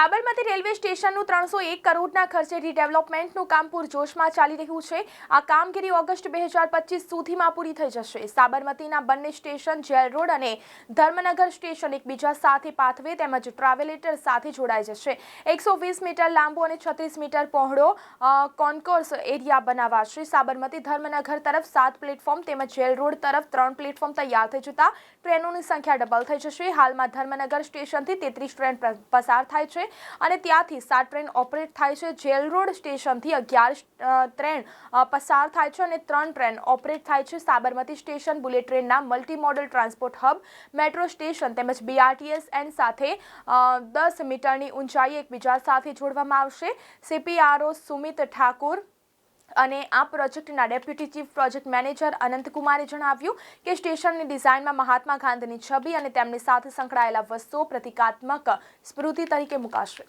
Sabarmati railway સ્ટેશનનું ત્રણસો એક કરોડના ખર્ચે રીડેવલપમેન્ટનું કામ પૂરજોશમાં ચાલી રહ્યું છે. આ કામગીરી ઓગસ્ટ બે હજાર પચીસ સુધીમાં પૂરી થઈ જશે. સાબરમતીના બંને સ્ટેશન, જેલ રોડ અને ધર્મનગર સ્ટેશન એકબીજા સાથે પાથવે તેમજ ટ્રાવેલેટર સાથે જોડાઈ જશે. એકસો વીસ મીટર લાંબો અને છત્રીસ મીટર પહોળો કોન્કોર્સ એરિયા બનાવાશે. સાબરમતી ધર્મનગર તરફ સાત પ્લેટફોર્મ તેમજ જેલ રોડ તરફ ત્રણ પ્લેટફોર્મ તૈયાર થઈ જતા ટ્રેનોની સંખ્યા ડબલ થઈ જશે. હાલમાં ધર્મનગર સ્ટેશનથી તેત્રીસ ટ્રેન પસાર થાય છે. અને ત્યાંથી સાત ટ્રેન ઓપરેટ થાય છે. જેલ રોડ સ્ટેશનથી અગિયાર ટ્રેન પસાર થાય છે અને ત્રણ ટ્રેન ઓપરેટ થાય છે. સાબરમતી સ્ટેશન, બુલેટ ટ્રેનના multi modal transport hub, metro station તેમજ બીઆરટીએસ એન સાથે દસ મીટરની ઊંચાઈ એકબીજા સાથે જોડવામાં આવશે. સીપીઆરઓ સુમિત ઠાકુર અને આ પ્રોજેક્ટના ડેપ્યુટી ચીફ પ્રોજેક્ટ મેનેજર અનંતકુમારે જણાવ્યું કે સ્ટેશનની ડિઝાઇનમાં મહાત્મા ગાંધીની છબી અને તેમની સાથે સંકળાયેલા વસ્તુઓ પ્રતિકાત્મક સ્મૃતિ તરીકે મુકાશે.